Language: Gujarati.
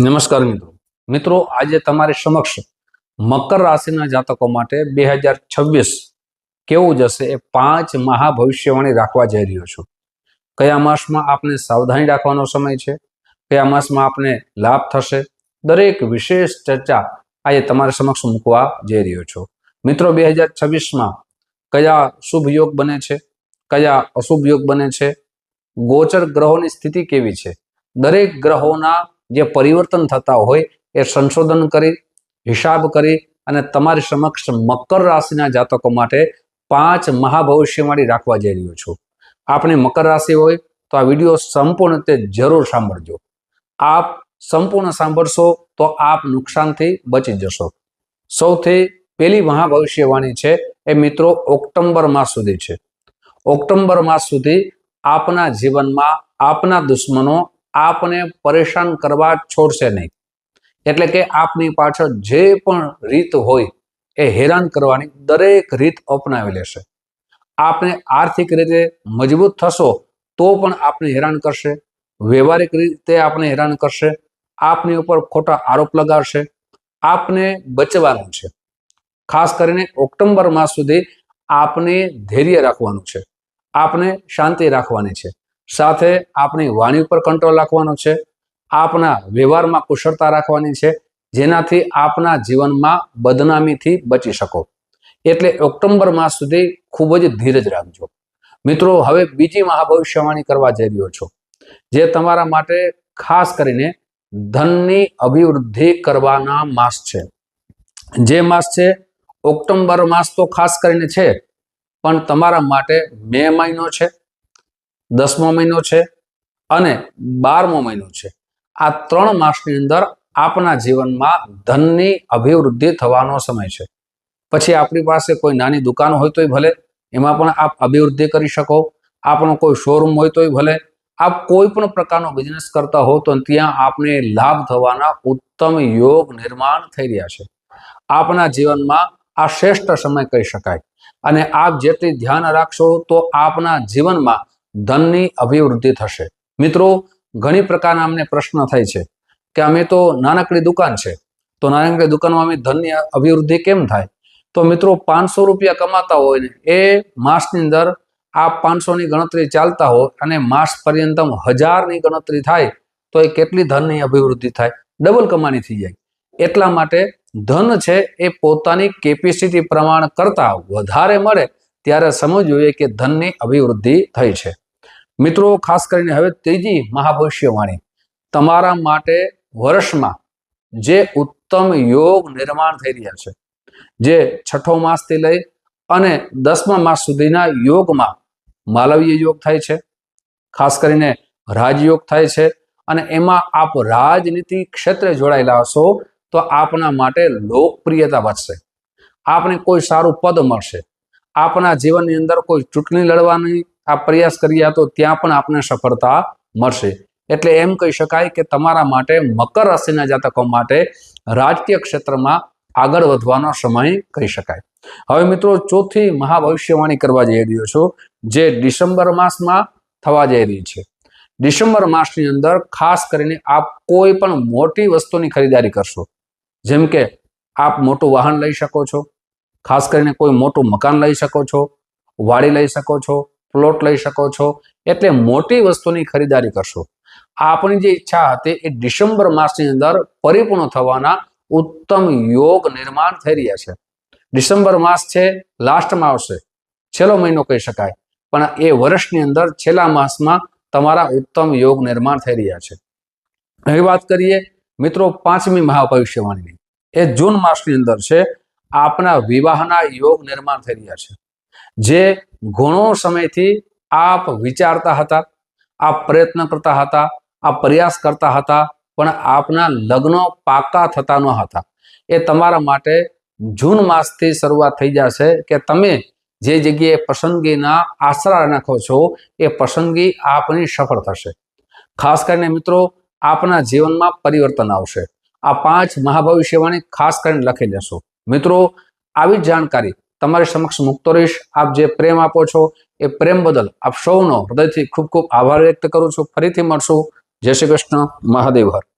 નમસ્કાર મિત્રો. મિત્રો, આજે તમારી સમક્ષ મકર રાશિના જાતકો માટે બે હજાર છવ્વીસ કેવું જશે એ પાંચ મહાભવિષ્યવાણી રાખવા જઈ રહ્યો છું. કયા માસમાં આપને સાવધાની રાખવાનો સમય છે? કયા માસમાં આપને લાભ થશે? દરેક વિશેષ ચર્ચા આજે તમારી સમક્ષ મૂકવા જઈ રહ્યો છું. મિત્રો, બે હજાર છવ્વીસમાં કયા શુભ યોગ બને છે? કયા અશુભ યોગ બને છે? ગોચર ગ્રહોની સ્થિતિ કેવી છે? દરેક ગ્રહોના જે પરિવર્તન થતા હોય એ સંશોધન કરી, હિસાબ કરી અને તમારી સમક્ષ મકર રાશિના જાતકો માટે પાંચ મહાભવિષ્યવાણી રાખવા જઈ રહ્યો છું. આપણે મકર રાશિ હોય તો આ વીડિયો સંપૂર્ણ રીતે જરૂર સાંભળજો. આપ સંપૂર્ણ સાંભળશો તો આપ નુકસાનથી બચી જશો. સૌથી પહેલી મહાભવિષ્યવાણી છે એ મિત્રો ઓક્ટોબર માસ સુધી છે. ઓક્ટોબર માસ સુધી આપના જીવનમાં આપના દુશ્મનો આપને પરેશાન કરવા છોડશે નહીં. એટલે કે આપની પાછળ જે પણ રીત હોય, એ હેરાન કરવાની દરેક રીત અપનાવી લેશે. આપને આર્થિક રીતે મજબૂત થશો, તો પણ આપને હેરાન કરશે. વ્યવહારિક રીતે આપને હેરાન કરશે. આપની ઉપર ખોટા આરોપ લગાવશે આપને બચવાનું છે. ખાસ કરીને ઓક્ટોબર માસ સુધી આપને ધૈર્ય રાખવાનું છે. આપને શાંતિ રાખવાની છે. સાથે આપણી વાણી ઉપર કંટ્રોલ રાખવાનો છે. આપના વ્યવહારમાં કુશળતા રાખવાની છે. જેનાથી આપના જીવનમાં બદનામીથી બચી શકો. એટલે ઓક્ટોબર માસ સુધી ખૂબ જ ધીરજ રાખજો. મિત્રો, હવે બીજી મહાભવિષ્યવાણી કરવા જઈ રહ્યો છો. જે તમારા માટે ખાસ કરીને ધનની અભિવૃદ્ધિ કરવાના માસ છે. જે માસ છે ઓક્ટોબર માસ તો ખાસ કરીને છે, પણ તમારા માટે મે મહિનો છે. દસમો મહિનો છે અને બારમો મહિનો છે. આ ત્રણ માસની અંદર આપના જીવનમાં ધનની અભિવૃદ્ધિ થવાનો સમય છે. પછી આપણી પાસે કોઈ નાની દુકાન હોય તોય ભલે, એમાં પણ આપ અભિવૃદ્ધિ કરી શકો. આપનો કોઈ શોરૂમ હોય તોય ભલે, આપ કોઈ પણ પ્રકારનો બિઝનેસ કરતા હો તો ત્યાં આપને લાભ થવાના ઉત્તમ યોગ નિર્માણ થઈ રહ્યા છે. આપના જીવનમાં આ શ્રેષ્ઠ સમય કહી શકાય. અને આપ જેટલી ધ્યાન રાખશો તો આપના જીવનમાં ધનની અભિવૃદ્ધિ થશે. મિત્રો, ઘણી પ્રકારના અમને પ્રશ્ન થાય છે કે અમે તો નાનકડી દુકાન છે, તો નાનકડી દુકાનમાં અમે ધનની અભિવૃદ્ધિ કેમ થાય? તો મિત્રો, પાંચસો રૂપિયા કમાતા હોય ને, એ માસની અંદર આ પાંચસોની ગણતરી ચાલતા હોય અને માસ પર્યંતમ હજારની ગણતરી થાય, તો એ કેટલી ધનની અભિવૃદ્ધિ થાય? ડબલ કમાણી થઈ જાય. એટલા માટે ધન છે એ પોતાની કેપેસિટી પ્રમાણ કરતા વધારે મળે, ત્યારે સમજવું કે ધનની અભિવૃદ્ધિ થઈ છે. મિત્રો, ખાસ કરીને હવે ત્રીજી મહાભવિષ્યવાણી. તમારા માટે વર્ષમાં જે ઉત્તમ યોગ નિર્માણ થઈ રહ્યા છે, જે છઠ્ઠો માસથી લઈ અને દસમા માસ સુધીના યોગમાં માલવીય યોગ થાય છે, ખાસ કરીને રાજયોગ થાય છે અને એમાં આપ રાજનીતિ ક્ષેત્રે જોડાયેલા હશો તો આપના માટે લોકપ્રિયતા વધશે. આપને કોઈ સારું પદ મળશે. આપના જીવનની અંદર કોઈ ચૂંટણી લડવાની આ પ્રયાસ કરીએ તો ત્યાં પણ આપને સફળતા મળશે. એટલે એમ કહી શકાય કે તમારા માટે મકર રાશિના જાતકો માટે રાજકીય ક્ષેત્રમાં આગળ વધવાનો સમય કહી શકાય. હવે મિત્રો, ચોથી મહાભવિષ્યવાણી કરવા જઈ રહ્યો છું, જે ડિસેમ્બર માસમાં થવા જઈ રહી છે. ડિસેમ્બર માસની અંદર ખાસ કરીને આપ કોઈ પણ મોટી વસ્તુની ખરીદારી કરશો. જેમ કે આપ મોટું વાહન લઈ શકો છો, ખાસ કરીને કોઈ મોટું મકાન લઈ શકો છો, વાડી લઈ શકો છો પ્લોટ લઈ શકો છો. એટલે મોટી વસ્તુની ખરીદારી કરશો. આપણી જે ઈચ્છા હતી એ ડિસેમ્બર માસની અંદર પરિપૂર્ણ થવાના ઉત્તમ યોગ નિર્માણ થઈ રહ્યા છે. ડિસેમ્બર માસ છે, લાસ્ટમાં આવશે. છેલ્લો મહિનો કહી શકાય. પણ એ વર્ષની અંદર છેલ્લા માસમાં તમારા ઉત્તમ યોગ નિર્માણ થઈ રહ્યા છે. હવે વાત કરીએ મિત્રો પાંચમી મહાભવિષ્યવાણીની. એ જૂન માસની અંદર છે, આપના વિવાહના યોગ નિર્માણ થઈ રહ્યા છે. જે ઘણો સમયથી આપ વિચારતા હતા, આપ પ્રયત્ન કરતા હતા, આપ પ્રયાસ કરતા હતા, પણ આપના લગ્નો પાકા થતા ન હતા. એ તમારા માટે જૂન માસથી શરૂઆત થઈ જશે કે તમે જે જગ્યાએ પસંદગીના આશરા નાખો છો, એ પસંદગી આપની સફળ થશે. ખાસ કરીને મિત્રો, આપના જીવનમાં પરિવર્તન આવશે. આ પાંચ મહાભવિષ્યવાણી ખાસ કરીને લખી લેશો મિત્રો, આવી જાણકારી તમારી સમક્ષ મુકતો રહીશ. આપ જે પ્રેમ આપો છો, એ પ્રેમ બદલ આપ સૌનો હૃદયથી ખૂબ ખૂબ આભાર વ્યક્ત કરું છું. ફરીથી મળશું. જય શ્રી કૃષ્ણ. મહાદેવ હર.